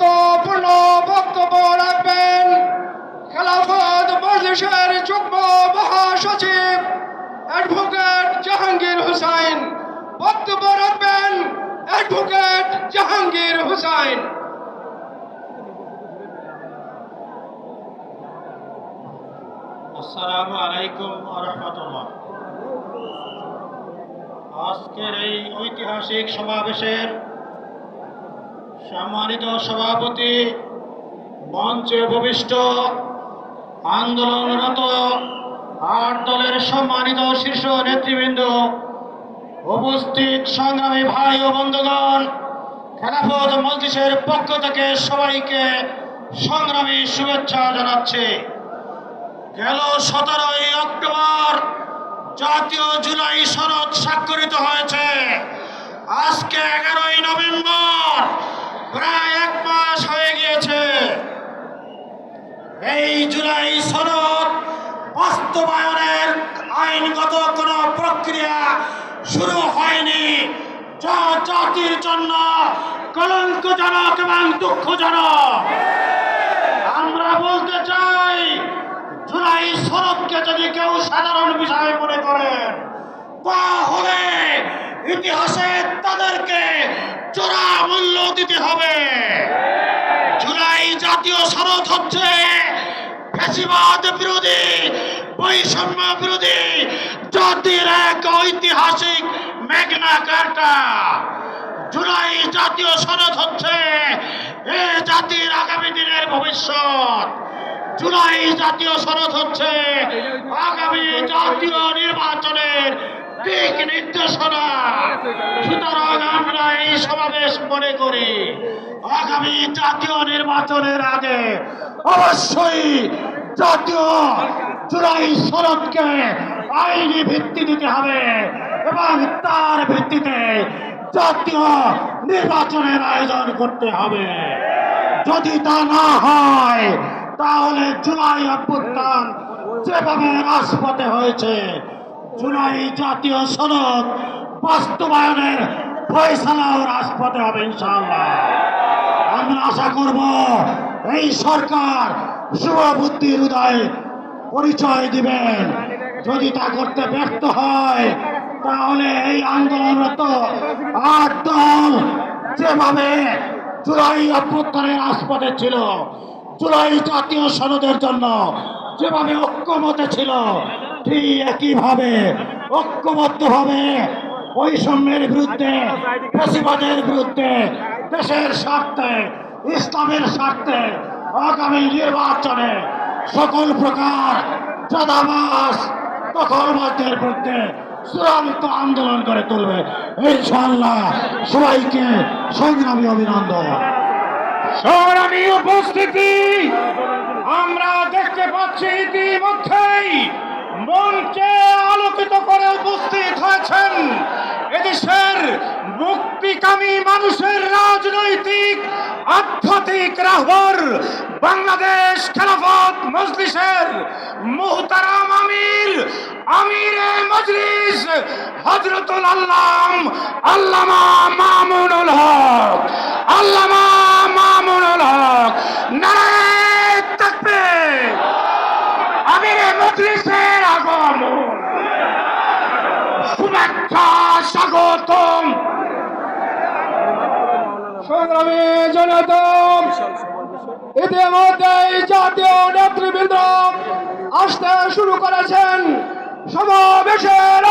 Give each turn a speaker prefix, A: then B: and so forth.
A: গুরুত্বপূর্ণ বক্তব্য রাখবেন। খেলাফত মজলিসের যুগ্ম মহাসচিব অ্যাডভোকেট জাহাঙ্গীর হুসাইন। বক্তব্য রাখবেন অ্যাডভোকেট জাহাঙ্গীর হুসাইন।
B: আসসালামু আলাইকুম রহমতুল্লাহ। আজকের এই ঐতিহাসিক সমাবেশের সম্মানিত সভাপতি, মঞ্চে উপবিষ্ট আন্দোলনরত আট দলের সম্মানিত শীর্ষ নেতৃবৃন্দ, উপস্থিত সংগ্রামী ভাই ও বন্ধুগণ, খেলাফত মজলিসের পক্ষ থেকে সবাইকে সংগ্রামী শুভেচ্ছা জানাচ্ছে। গেল সতেরোই অক্টোবর, জাতীয় জুলাই সনদ স্বাক্ষরিত হয়েছে। আজকে এগারোই নভেম্বর প্রায় এক মাস হয়ে গিয়েছে। এই জুলাই সনদ বাস্তবায়নের আইনগত কোনো প্রক্রিয়া শুরু হয়নি। যা জাতির জন্য কলঙ্কজনক এবং দুঃখজনক। আমরা বলতে চাই, জুলাই সড়ককে যদি কেউ সাধারণ বিষয় মনে করেন, তাহলে ইতিহাসে তাদেরকে চোরা মূল্য দিতে হবে। জুলাই জাতীয় সড়ক হচ্ছে ফ্যাসিবাদ বিরোধী, বৈষম্য বিরোধী, জাতির এক ঐতিহাসিক মেঘনা কার্টা জুলাই জাতীয় সনদ হচ্ছে এ জাতির আগামী দিনের ভবিষ্যৎ। জুলাই জাতীয় সনদ হচ্ছে আগামী জাতীয় নির্বাচনের দিক নির্দেশনা। সুতরাং আমরা এই সমাবেশ মনে করি। আগামী জাতীয় নির্বাচনের আগে অবশ্যই জাতীয় জুলাই সনদকে আইনি ভিত্তি দিতে হবে এবং তার ভিত্তিতে জাতীয় নির্বাচনের আয়োজন করতে হবে। যদি তা না হয়, তাহলে জুলাই অভ্যুত্থান যেভাবে রাজপথে হয়েছে, জুলাই জাতীয় সনদ বাস্তবায়নের ফয়সালাও রাজপথে হবে ইনশাআল্লাহ। আমরা আশা করব এই সরকার শুভ বুদ্ধির পরিচয় দিবেন। যদি তা করতে ব্যর্থ হয়, তাহলে এই আন্দোলনরত আট দল যেভাবে জুলাই অভ্যুত্থানের রাজপথে ছিল, জুলাই জাতীয় সনদের জন্য যেভাবে ঐক্যমতে ছিল, ঠিক একইভাবে ঐক্যবদ্ধভাবে বৈষম্যের বিরুদ্ধে ফেসিবাদের বিরুদ্ধে, দেশের স্বার্থে, ইসলামের স্বার্থে আগামী নির্বাচনে সকল প্রকার চাঁদাবাস দখলবাজদের বিরুদ্ধে চূড়ান্ত আন্দোলন করে তুলবে। ইনশাআল্লাহ সবাইকে সংগ্রামী অভিনন্দন।
A: সংগ্রামী উপস্থিতি আমরা দেখতে পাচ্ছি ইতিমধ্যেই মঞ্চে আলোকিত করে উপস্থিত হয়েছেন এদেশের মুক্তিকামী মানুষের রাজনৈতিক, আধ্যাত্মিক রাহবর বাংলাদেশ খেলাফত মজলিসের মুহতারাম আমির, আমিরে মজলিস হজরতুল আল্লাম, আল্লামা মামুনুল হক, আল্লামা মামুনুল হক নারায়ণ থাকবে আমিরে মজলিসের আগমন শুভেচ্ছা স্বাগতম। সংগ্রামী জনতম ইতিমধ্যেই জাতীয় নেতৃবৃন্দ আসতে শুরু করেছেন সমাবেশের